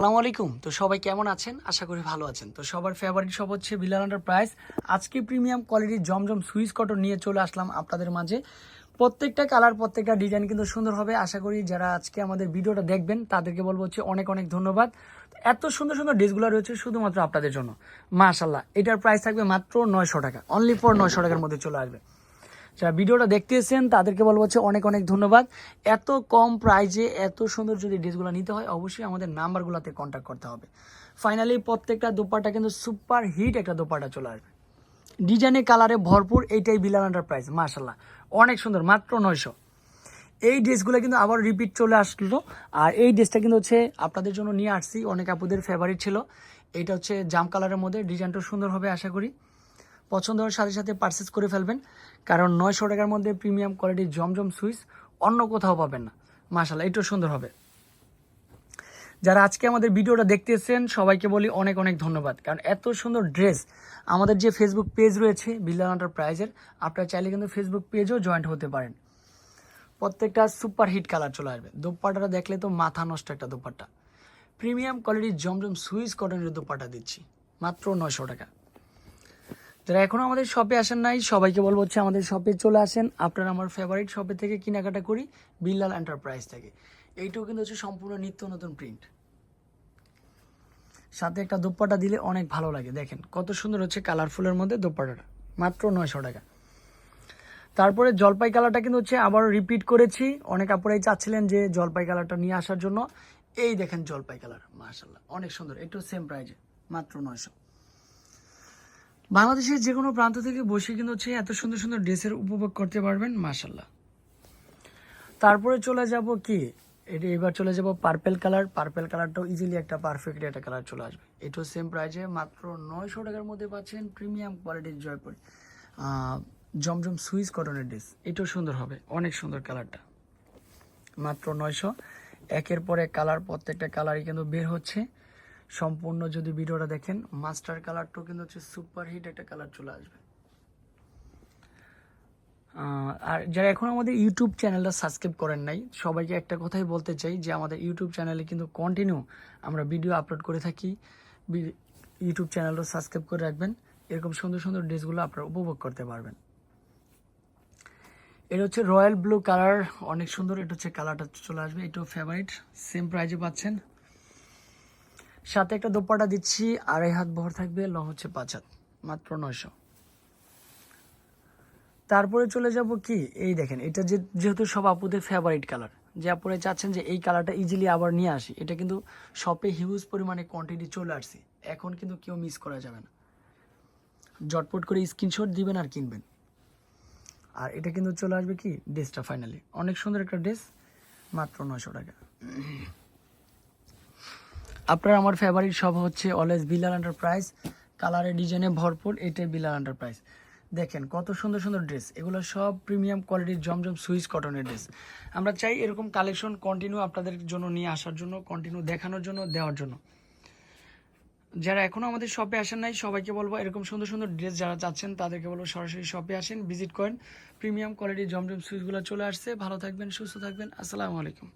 আসসালামু আলাইকুম। তো সবাই কেমন আছেন? আশা করি ভালো আছেন। তো সবার ফেভারিট সব হচ্ছে বিলাল প্রাইস আজকে প্রিমিয়াম কোয়ালিটির জমজম সুইচ কটন নিয়ে চলে আসলাম আপনাদের মাঝে। প্রত্যেকটা কালার প্রত্যেকটা ডিজাইন কিন্তু সুন্দর হবে। আশা করি যারা আজকে আমাদের ভিডিওটা দেখবেন, তাদেরকে বলব হচ্ছে অনেক অনেক ধন্যবাদ। এত সুন্দর সুন্দর ড্রেসগুলো রয়েছে শুধুমাত্র আপনাদের জন্য। মাশাল্লাহ এটার প্রাইস থাকবে মাত্র নয়শো টাকা। অনলি ফর নয়শো টাকার মধ্যে চলে আসবে। যারা ভিডিওটা দেখতে এসেছেন, তাদেরকে বলব হচ্ছে অনেক অনেক ধন্যবাদ। এত কম প্রাইজে এত সুন্দর যদি ড্রেসগুলো নিতে হয়, অবশ্যই আমাদের নাম্বারগুলোতে কন্ট্যাক্ট করতে হবে। ফাইনালি প্রত্যেকটা দোপাটা কিন্তু সুপার হিট একটা দোপাটা চলে আসবে। ডিজাইনে কালারে ভরপুর এইটাই বিলাল আন্ডার প্রাইস মার্শাল্লাহ অনেক সুন্দর, মাত্র নয়শো। এই ড্রেসগুলো কিন্তু আবার রিপিট চলে আসলো। আর এই ড্রেসটা কিন্তু হচ্ছে আপনাদের জন্য নিয়ে আসছি, অনেক আপুদের ফেভারিট ছিল। এটা হচ্ছে জাম কালারের মধ্যে ডিজাইনটা সুন্দর হবে, আশা করি। পছন্দ হওয়ার সাথে সাথে পারচেস করে ফেলবেন। কারণ নয়শো টাকার মধ্যে প্রিমিয়াম কোয়ালিটির জমজম সুইচ অন্য কোথাও পাবেন না। মাশাল্লাহ এটাও সুন্দর হবে। যারা আজকে আমাদের ভিডিওটা দেখতেছেন, সবাইকে বলি অনেক অনেক ধন্যবাদ। কারণ এত সুন্দর ড্রেস আমাদের যে ফেসবুক পেজ রয়েছে বিল্লাল এন্টারপ্রাইজের আপনারা চাইলে কিন্তু ফেসবুক পেজও জয়েন্ট হতে পারেন। প্রত্যেকটা সুপার হিট কালার চলে আসবে। দোপাট্টাটা দেখলে তো মাথা নষ্ট একটা দোপাট্টা। প্রিমিয়াম কোয়ালিটির জমজম সুইচ কটনের দোপাট্টা দিচ্ছি, মাত্র নয়শো টাকা। যারা এখনও আমাদের শপে আসেন নাই, সবাইকে বলব হচ্ছে আমাদের শপে চলে আসেন। আপনারা আমার ফেভারিট শপে থেকে কেনাকাটা করি বিল্লাল এন্টারপ্রাইজ থেকে। এইটাও কিন্তু হচ্ছে সম্পূর্ণ নিত্য নতুন প্রিন্ট সাথে একটা দোপাট্টা দিলে অনেক ভালো লাগে, দেখেন। কত সুন্দর হচ্ছে কালারফুলের মধ্যে দোপাট্টাটা, মাত্র নয়শো টাকা। তারপরে জলপাই কালারটা কিন্তু হচ্ছে আবার রিপিট করেছি। অনেক আপুরাই চাচ্ছিলেন যে জলপাই কালারটা নিয়ে আসার জন্য। এই দেখেন জলপাই কালার মাশাল্লাহ অনেক সুন্দর, একটু সেম প্রাইজে মাত্র নয়শো। বাংলাদেশের যে কোনো প্রান্ত থেকে বসে কিন্তু হচ্ছে এত সুন্দর সুন্দর ড্রেসের উপভোগ করতে পারবেন মাশাল্লাহ তারপরে চলে যাব কি? এটা এবার চলে যাব পার্পেল কালার পার্পেল কালারটাও ইজিলি একটা পারফেক্ট একটা কালার চলে আসবে। এটাও সেম প্রাইজে মাত্র নয়শো টাকার মধ্যে পাচ্ছেন প্রিমিয়াম কোয়ালিটির জয়পুরি জমজম সুইস কটনের ড্রেস এটাও সুন্দর হবে, অনেক সুন্দর কালারটা মাত্র নয়শো। একের পর কালার প্রত্যেকটা কালারই কিন্তু বের হচ্ছে। সম্পূর্ণ যদি ভিডিওটা দেখেন, মাস্টার কালারটাও কিন্তু হচ্ছে সুপার হিট একটা কালার চলে আসবে। আর যারা এখন আমাদের ইউটিউব চ্যানেলটা সাবস্ক্রাইব করেন নাই, সবাইকে একটা কথাই বলতে চাই যে আমাদের ইউটিউব চ্যানেলে কিন্তু কন্টিনিউ আমরা ভিডিও আপলোড করে থাকি। ইউটিউব চ্যানেলটা সাবস্ক্রাইব করে রাখবেন। এরকম সুন্দর সুন্দর ড্রেসগুলো আপনারা উপভোগ করতে পারবেন। এটা হচ্ছে রয়্যাল ব্লু কালার। অনেক সুন্দর এটা হচ্ছে কালারটা চলে আসবে। এটাও ফেভারিট সেম প্রাইজে পাচ্ছেন। সাথে একটা দোপাটা দিচ্ছি, আড়াই হাত ভর থাকবে, লং হচ্ছে পাঁচ হাত, মাত্র নয়শো। তারপরে চলে যাব কি, এই দেখেন, এটা যে যেহেতু সব আপুদের ফেভারিট কালার যে আপুরে চাচ্ছেন যে এই কালারটা ইজিলি আবার নিয়ে আসি, এটা কিন্তু শপে হিউজ পরিমাণে কোয়ান্টিটি চলে আসছে, এখন কিন্তু কেউ মিস করা যাবে না। জটপট করে স্ক্রিনশট দিবেন আর কিনবেন। আর এটা কিন্তু চলে আসবে কি ড্রেসটা ফাইনালি অনেক সুন্দর একটা ড্রেস মাত্র নয়শো টাকা। আপনার আমার ফেভারিট সব হচ্ছে অলওয়েজ বিলাল এন্টারপ্রাইজ কালারে ডিজাইনে ভরপুর, এটাই বিলাল এন্টারপ্রাইজ দেখেন, কত সুন্দর সুন্দর ড্রেস এগুলো সব প্রিমিয়াম কোয়ালিটির জমজম সুইচ কটনের ড্রেস আমরা চাই এরকম কালেকশন কন্টিনিউ আপনাদের জন্য নিয়ে আসার জন্য কন্টিনিউ দেখানোর জন্য, দেওয়ার জন্য। যারা এখনও আমাদের শপে আসেন নাই, সবাইকে বলব এরকম সুন্দর সুন্দর ড্রেস যারা চাচ্ছেন, তাদেরকে বলব সরাসরি শপে আসেন ভিজিট করেন। প্রিমিয়াম কোয়ালিটির জমজম সুইচগুলো চলে আসছে। ভালো থাকবেন, সুস্থ থাকবেন। আসসালামু আলাইকুম।